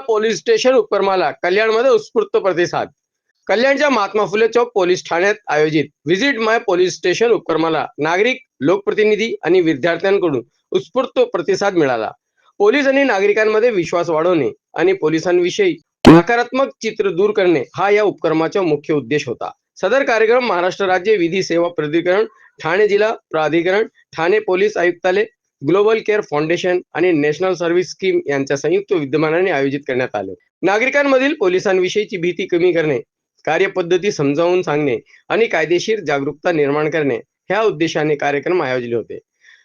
माय police station उपक्रमाला कल्याणमध्ये उत्स्फूर्त प्रतिसाद. कल्याणच्या महात्मा फुले चौक पोलीस ठाण्यात आयोजित व्हिजिट माय पोलीस स्टेशन उपक्रमाला नागरिक लोकप्रतिनिधी आणि विद्यार्थ्यांकडून उत्स्फूर्त प्रतिसाद मिळाला. पोलीस आणि नागरिकांमध्ये विश्वास वाढवणे आणि पोलिसांविषयी नकारात्मक चित्र दूर करणे हा या उपक्रमाचा मुख्य उद्देश होता. सदर कार्यक्रम महाराष्ट्र राज्य विधी सेवा प्राधिकरण ठाणे जिल्हा प्राधिकरण ठाणे पोलीस आयुक्तालय ग्लोबल केअर फाउंडेशन आणि नॅशनल सर्व्हिस स्कीम यांच्या संयुक्त विद्यमानाने आयोजित करण्यात आले. नागरिकांमधील पोलिसांविषयीची भीती कमी करणे कार्यपद्धती समजावून सांगणे आणि कायदेशीर जागरूकता निर्माण करणे ह्या उद्देशाने कार्यक्रम आयोजले होते.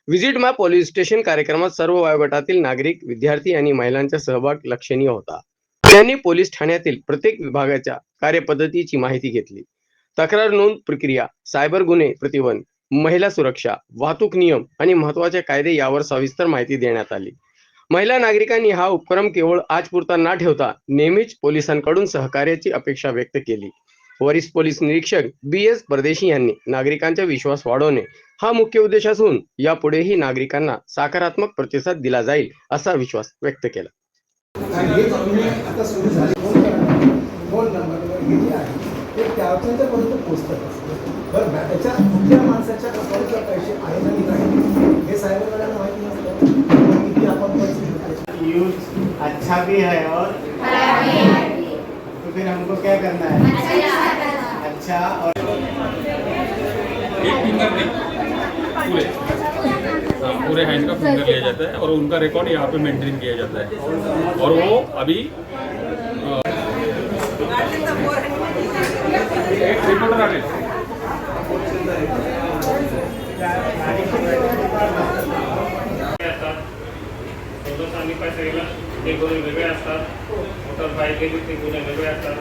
व्हिजिट मा पोलीस स्टेशन कार्यक्रमात सर्व वयोगटातील नागरिक विद्यार्थी आणि महिलांचा सहभाग लक्षणीय होता. त्यांनी पोलीस ठाण्यातील प्रत्येक विभागाच्या कार्यपद्धतीची माहिती घेतली. तक्रार नोंद प्रक्रिया सायबर गुन्हे प्रतिबंध महिला सुरक्षा वाहतूक नियम आणि महत्त्वाचे कायदे यावर सविस्तर माहिती देण्यात आली. महिला नागरिकांनी हा उपक्रम केवळ आजपुरता न ठेवता नेहमीच पोलिसांकडून सहकार्याची अपेक्षा व्यक्त केली. वरिष्ठ पोलीस निरीक्षक बी एस परदेशी यांनी नागरिकांचा विश्वास वाढवणे हा मुख्य उद्देश असून यापुढेही नागरिकांना सकारात्मक प्रतिसाद दिला जाईल असा विश्वास व्यक्त केला. हे हे ते त्याच्यापर्यंत पोहोचतात. बरं त्याच्या कुठल्या माणसाच्या अकाउंटला पैसे आहे आणि नाही हे साहेबांना माहिती नसतं. किती आपण पैसे यूज़ अच्छा भी है और तो फिर हमको क्या करना है? अच्छा और एक फिंगर नहीं पूरे। हाँ, पूरे हैंड का फिंगर लिया जाता है और उनका रिकॉर्ड यहाँ पे मेंटेन किया जाता है। और वो अभी सांगितलं ते गुन्हे वेगळे असतात मोटर बाईक गेली ते गुन्हे वेगळे असतात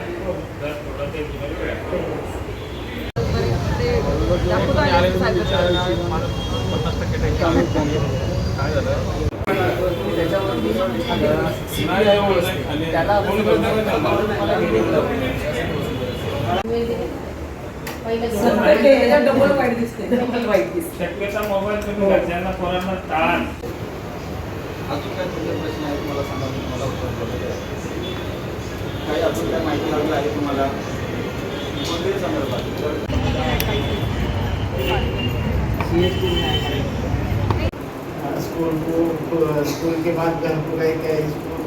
जर थोडं ते गुन्हे वेगळे असतात पन्नास टक्के काय झालं डबल वाईट दिसते डबल वाईट दिसते शक्यता मोबाईल तुम्ही घरच्यांना पोरांना टाळा अजून काय तुमचे प्रश्न आहेत मला सांगा मी तुम्हाला उत्तर देतो. काही अजून काय माहिती लागली आहे तुम्हाला कोणत्याही संदर्भात स्कूल को स्कूल के बाद घर को गए क्या स्कूल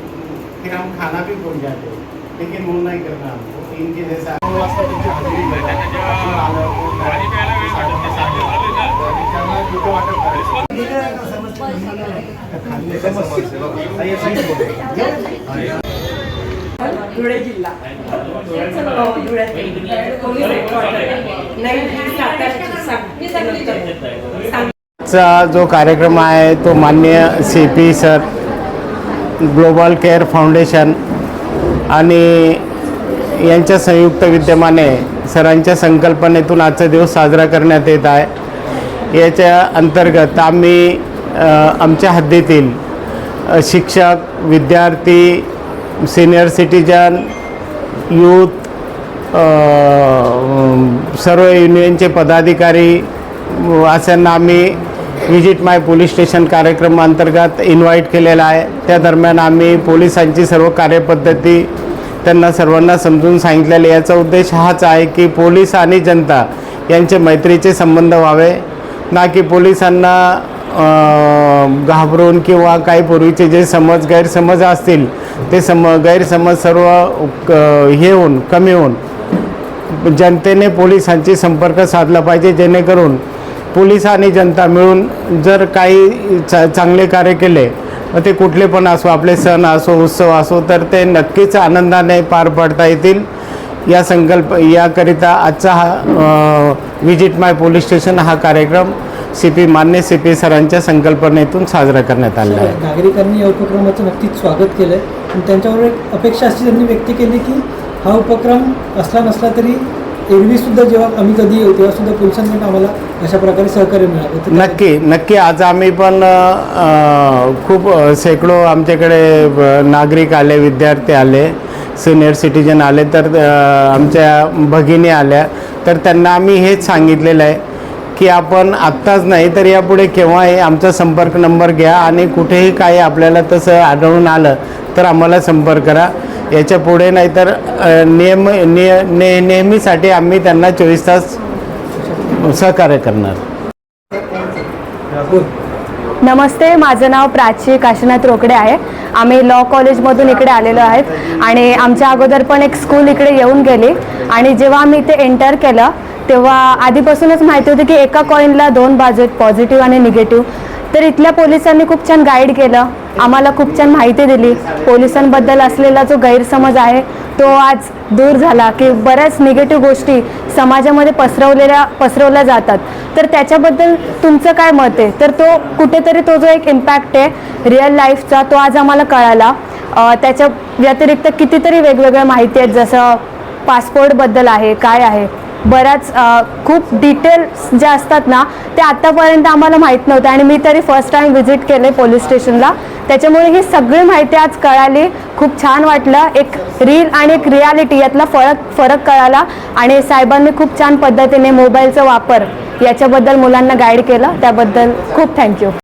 फिर हम खाना भी भूल जाते लेकिन वो नहीं करना हमें नऊ वाजता हजेरी. त्यांना वाटप करायचं. धुळे जिल्हा. हो. चा जो कार्यक्रम आहे तो मान्य C P sir global care foundation आणि यांच्या संयुक्त विद्यमाने सरांच्या संकल्पनेतून आजचा दिवस साजरा करण्यात येत आहे. याच्या अंतर्गत आम्ही आमच्या हद्दीतील शिक्षक विद्यार्थी सिनियर सिटीजन यूथ सर्व युनियनचे पदाधिकारी अशांना आम्ही विजिट माय पोलीस स्टेशन कार्यक्रमाअंतर्गत इन्व्हाइट केलेला आहे. त्या दरम्यान आम्ही पोलिसांची सर्व कार्यपद्धती त्यांना सर्वांना समजून सांगितलेले याचा उद्देश हाच आहे की पोलीस आणि जनता यांचे मैत्रीचे संबंध व्हावे. ना की पोलिसांना घाबरून किंवा काही पूर्वीचे जे समज गैरसमज असतील ते सम गैरसमज सर्व क- हे होऊन कमी होऊन जनतेने पोलिसांशी संपर्क साधला पाहिजे जेणेकरून पोलीस आणि जनता मिळून जर काही चा चांगले कार्य केले मग ते कुठले पण असो आपले सण असो उत्सव असो तर ते नक्कीच आनंदाने पार पाडता येतील. या संकल्प याकरिता आजचा हा विजिट माय पोलीस स्टेशन हा कार्यक्रम सी पी मान्य सी पी सरांच्या संकल्पनेतून साजरा करण्यात आलेला आहे. नागरिकांनी या उपक्रमाचं नक्कीच स्वागत केलं आहे आणि त्यांच्यावर एक अपेक्षा अशी त्यांनी व्यक्त केली की हा उपक्रम असला नसला तरी एरवीसुद्धा जेव्हा आम्ही कधी येऊ तेव्हा सुद्धा पोलिसांकडून आम्हाला अशा प्रकारे सहकार्य मिळालं. नक्की नक्की. आज आम्ही पण खूप शेकडो आमच्याकडे नागरिक आले विद्यार्थी आले सिनियर सिटीजन आले तर आमच्या भगिनी आल्या. तर त्यांना आम्ही हेच सांगितलेलं आहे की आपण आत्ताच नाही तर यापुढे केव्हाही आमचा संपर्क नंबर घ्या आणि कुठेही काही आपल्याला तसं आढळून आलं तर आम्हाला संपर्क करा. याच्यापुढे नाहीतर नियम निय ने नेहमीसाठी आम्ही त्यांना चोवीस तास सहकार्य करणार. नमस्ते माझं नाव प्राची काशीनाथ रोकडे आहे. आम्ही लॉ कॉलेजमधून इकडे आलेलो आहेत आणि आमच्या अगोदर पण एक स्कूल इकडे येऊन गेली आणि जेव्हा आम्ही इथे एंटर केलं तेव्हा आधीपासूनच माहिती होती की एका कॉईनला दोन बाजू आहेत पॉझिटिव्ह आणि निगेटिव्ह तर इथल्या पोलिसांनी खूप छान गाईड केलं. आम्हाला खूप छान माहिती दिली. पोलिसांबद्दल असलेला जो गैरसमज आहे तो आज दूर झाला की बऱ्याच निगेटिव्ह गोष्टी समाजामध्ये पसरवलेल्या पसरवल्या जातात. तर त्याच्याबद्दल तुमचं काय मत आहे? तर तो कुठेतरी तो जो एक इम्पॅक्ट आहे रिअल लाईफचा तो आज आम्हाला कळाला. त्याच्या व्यतिरिक्त कितीतरी वेगवेगळ्या माहिती आहेत. जसं पासपोर्टबद्दल आहे काय आहे? बऱ्याच खूप डिटेल्स ज्या असतात ना ते आत्तापर्यंत आम्हाला माहीत नव्हते आणि मी तरी फर्स्ट टाईम व्हिजिट केले पोलीस स्टेशनला त्याच्यामुळे ही सगळी माहिती आज कळाली. खूप छान वाटलं. एक रील आणि एक रियालिटी यातला फरक फरक कळाला आणि साहेबांनी खूप छान पद्धतीने मोबाईलचा वापर याच्याबद्दल मुलांना गाईड केलं. त्याबद्दल खूप थँक्यू